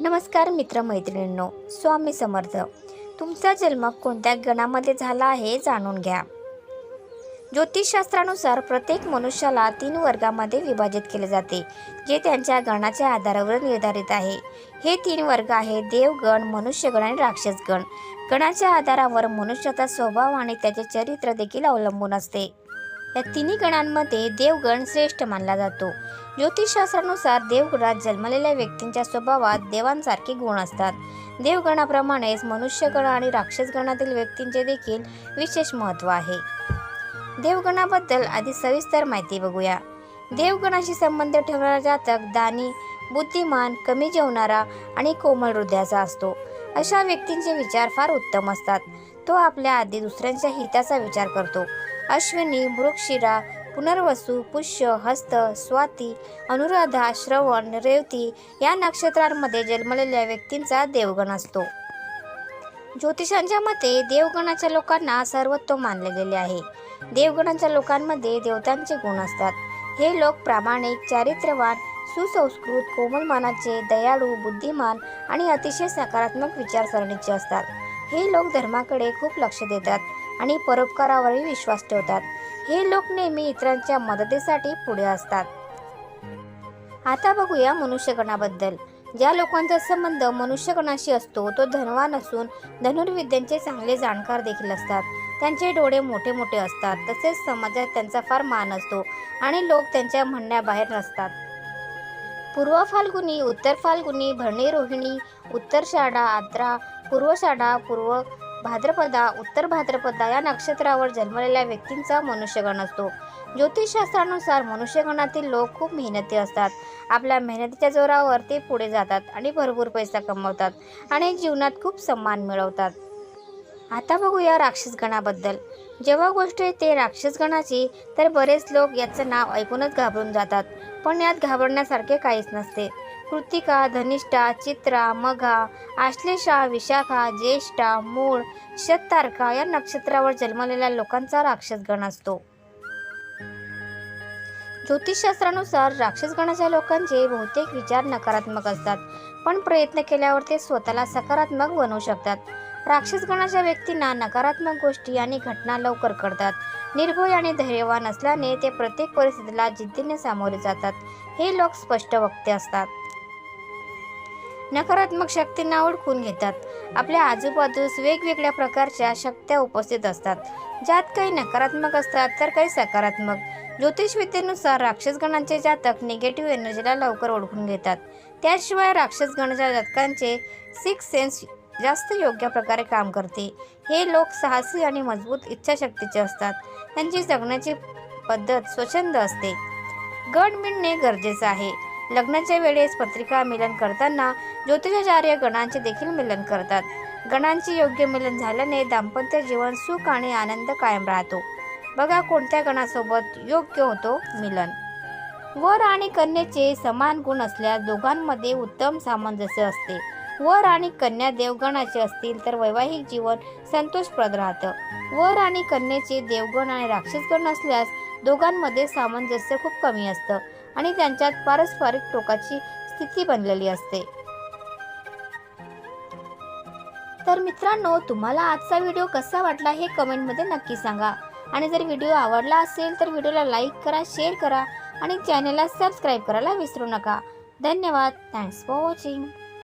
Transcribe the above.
नमस्कार मित्रमैत्रिणींनो स्वामी समर्थ. तुमचा जन्म कोणत्या गणामध्ये झाला आहे जाणून घ्या. ज्योतिषशास्त्रानुसार प्रत्येक मनुष्याला तीन वर्गामध्ये विभाजित केले जाते जे त्यांच्या गणाच्या आधारावर निर्धारित आहे. हे तीन वर्ग आहेत देवगण मनुष्यगण आणि राक्षसगण. गणाच्या आधारावर मनुष्याचा स्वभाव आणि त्याचे चरित्र देखील अवलंबून असते. या तिन्ही गणांमध्ये देवगण श्रेष्ठ मानला जातो. ज्योतिषशास्त्रानुसार देवगणात जन्मलेल्या व्यक्तींच्या स्वभावात देवांसारखे गुण असतात. देवगणाप्रमाणेच मनुष्यगण आणि राक्षसगणातील व्यक्तींचे देखील विशेष महत्त्व आहे. देवगणाबद्दल आधी सविस्तर माहिती बघूया. देवगणाशी संबंध ठेवणारा जातक दानी बुद्धिमान कमी जेवणारा आणि कोमल हृदयाचा असतो. अशा व्यक्तींचे विचार फार उत्तम असतात. तो आपल्या आधी दुसऱ्यांच्या हिताचा विचार करतो. अश्विनी मृगशिरा पुनर्वसू पुष्य हस्त स्वाती अनुराधा श्रवण रेवती या नक्षत्रांमध्ये जन्मलेल्या व्यक्तींचा देवगण असतो. ज्योतिषांच्या मते देवगणाच्या लोकांना सर्वोत्तम मानले गेले आहे. देवगणाच्या लोकांमध्ये देवतांचे गुण असतात. हे लोक प्रामाणिक चारित्र्यवान सुसंस्कृत कोमल मानाचे दयाळू बुद्धिमान आणि अतिशय सकारात्मक विचारसरणीचे असतात. हे लोक धर्माकडे खूप लक्ष देतात. आणि परोपकारावरही विश्वास ठेवतात. हे लोक नेहमी इतरांच्या मदतीसाठी पुढे असतात. आता बघूया मनुष्यगणाबद्दल. ज्या लोकांचा संबंध मनुष्यगणाशी असतो तो धनवान असून धनुर्विद्यांचे चांगले जाणकार देखील असतात. त्यांचे डोळे मोठे मोठे असतात तसेच समाजात त्यांचा फार मान असतो आणि लोक त्यांच्या म्हणण्याबाहेर नसतात. पूर्व फाल्गुनी उत्तर फाल्गुनी भरणी रोहिणी उत्तर शाडा आद्रा पूर्वषाढा पूर्व भाद्रपदा उत्तर भाद्रपदा या नक्षत्रावर जन्मलेल्या व्यक्तींचा मनुष्यगण असतो. ज्योतिषशास्त्रानुसार मनुष्यगणातील लोक खूप मेहनती असतात. आपल्या मेहनतीच्या जोरावर ते पुढे जातात आणि भरपूर पैसा कमवतात आणि जीवनात खूप सन्मान मिळवतात. आता बघूया राक्षसगणाबद्दल. जेव्हा गोष्ट येते राक्षसगणाची तर बरेच लोक याचं नाव ऐकूनच घाबरून जातात. पण यात घाबरण्यासारखे काहीच नसते. कृतिका धनिष्ठा चित्रा मघा आश्लेषा विशाखा ज्येष्ठा मूळ शतारका या नक्षत्रावर जन्मलेल्या लोकांचा राक्षसगण असतो. ज्योतिषशास्त्रानुसार राक्षसगणाच्या लोकांचे बहुतेक विचार नकारात्मक असतात पण प्रयत्न केल्यावर ते स्वतःला सकारात्मक बनवू शकतात. राक्षसगणाच्या व्यक्तींना नकारात्मक गोष्टी आणि घटना लवकर कळतात. निर्भय आणि धैर्यवान असल्याने ते प्रत्येक परिस्थितीला जिद्दीने सामोरे जातात. हे लोक स्पष्ट वक्ते असतात. नकारात्मक शक्तींना ओळखून घेतात. आपल्या आजूबाजूस वेगवेगळ्या प्रकारच्या शक्त्या उपस्थित असतात. ज्यात काही नकारात्मक असतात तर काही सकारात्मक. ज्योतिषविद्येनुसार राक्षसगणांचे जातक निगेटिव्ह एनर्जीला लवकर ओळखून घेतात. त्याशिवाय राक्षसगणच्या जातकांचे सिक्स सेन्स जास्त योग्य प्रकारे काम करते. हे लोक साहसी आणि मजबूत इच्छाशक्तीचे असतात. त्यांची जगण्याची पद्धत स्वच्छंद असते. गड मिळणे गरजेचं आहे. लग्नाच्या वेळेस पत्रिका मिलन करताना ज्योतिषाचार्य गणांचे देखील मिलन करतात. गणांचे योग्य मिलन झाल्याने दाम्पत्य जीवन सुख आणि आनंद कायम राहतो. बघा कोणत्या गणासोबत योग्य होतो मिलन. वर आणि कन्याचे समान गुण असल्यास दोघांमध्ये उत्तम सामंजस्य असते. वर आणि कन्या देवगणाचे असतील तर वैवाहिक जीवन संतोषप्रद राहतं. वर आणि कन्याचे देवगण आणि राक्षसगण असल्यास दोघांमध्ये सामंजस्य खूप कमी असतं आणि त्यांच्यात पारस्परिक टोकाची स्थिती बनलेली असते. तर मित्रांनो तुम्हाला आजचा व्हिडिओ कसा वाटला हे कमेंटमध्ये नक्की सांगा. आणि जर व्हिडिओ आवडला असेल तर व्हिडिओला लाईक करा शेअर करा आणि चॅनलला सबस्क्राईब करायला विसरू नका. धन्यवाद. Thanks for watching